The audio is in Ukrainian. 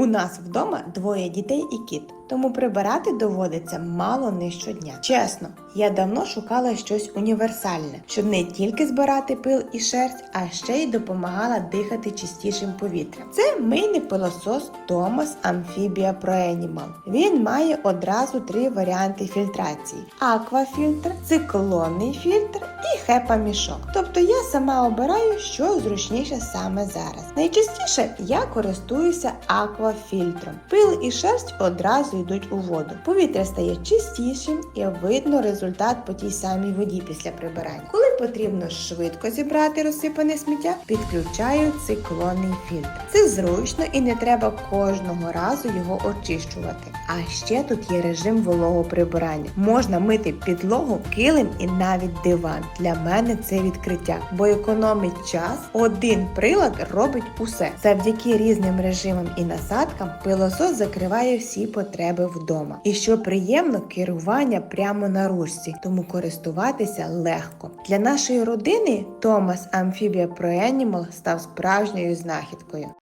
У нас вдома двоє дітей і кіт, тому прибирати доводиться мало не щодня. Чесно, я давно шукала щось універсальне, щоб не тільки збирати пил і шерсть, а ще й допомагала дихати чистішим повітрям. Це мийний пилосос Thomas Amphibia Pro. Він має одразу три варіанти фільтрації: аквафільтр, циклонний фільтр і хепа мішок. Тобто я сама обираю, що зручніше саме зараз. Найчастіше я користуюся аквафільтром. Пил і шерсть одразу йдуть у воду. Повітря стає чистішим і видно результат по тій самій воді після прибирання. Коли потрібно швидко зібрати розсипане сміття, підключаю циклонний фільтр. Це зручно і не треба кожного разу його очищувати. А ще тут є режим вологого прибирання. Можна мити підлогу, килим і навіть диван. Для мене це відкриття, бо економить час. Один прилад робить усе. Завдяки різним режимам і насадкам пилосос закриває всі потреби вдома. І що приємно, керування прямо на ручці, тому користуватися легко. Для нашої родини Thomas Amphibia Pro став справжньою знахідкою.